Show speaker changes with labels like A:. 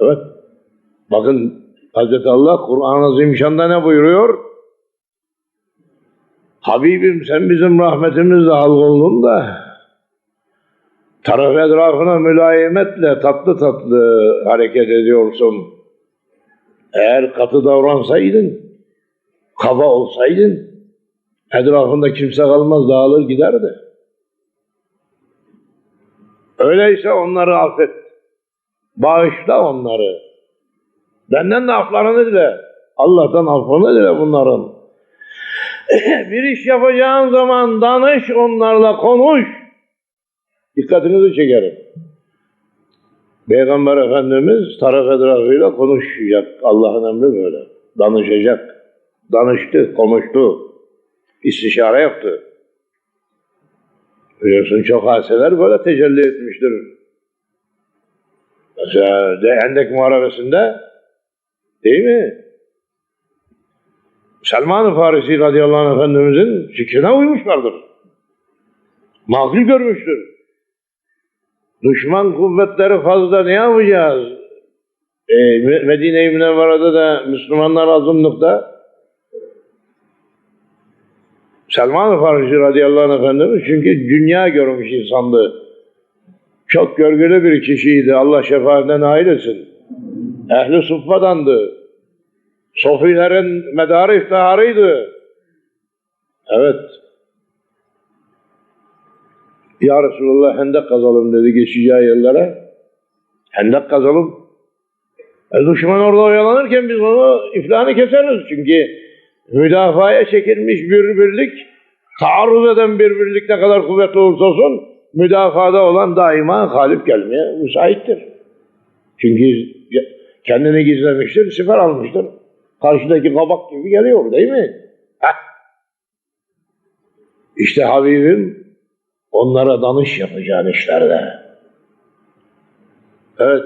A: Evet. Bakın Hazreti Allah Kur'an-ı Azimüşşan'da ne buyuruyor? Habibim sen bizim rahmetimizle halkoldun da taraf etrafına mülayimetle tatlı tatlı hareket ediyorsun. Eğer katı davransaydın, kaba olsaydın etrafında kimse kalmaz dağılır giderdi. Öyleyse onları affet. Bağışla onları. Benden de aflarını dile. Allah'tan affını dile bunların. bir iş yapacağın zaman danış onlarla konuş. Dikkatinizi çekerim. Peygamber Efendimiz taraf etrafıyla konuşacak. Allah'ın emri böyle. Danışacak. Danıştı, konuştu. İstişare yaptı. Biliyorsun çok hadiseler böyle tecelli etmiştir. Mesela de Muharebesi'nde değil mi? Selman-ı Farisi radıyallahu anh Efendimizin fikrine uymuşlardır. Makul görmüştür. Düşman kuvvetleri fazla ne yapacağız? E, Medine-i Münevvere'de de Müslümanlar azınlıkta Selman-ı Farisi radıyallahu anh Efendimiz çünkü dünya görmüş insandı. Çok görgülü bir kişiydi. Allah şefaatine nail etsin. Ehli suffadandı. Sofilerin medarı iftiharıydı. Evet. Ya Resulallah hendek kazalım dedi geçeceği yerlere. Hendek kazalım. E, düşman orada oyalanırken biz onu iflahını keseriz. Çünkü müdafaya çekilmiş bir birlik, taarruz eden bir birlik ne kadar kuvvetli olursa olsun, müdafada olan daima galip gelmeye müsaittir. Çünkü kendini gizlemiştir, siper almıştır. Karşıdaki kabak gibi geliyor değil mi? Heh. İşte Habibim onlara danış yapacağın işlerde. Evet.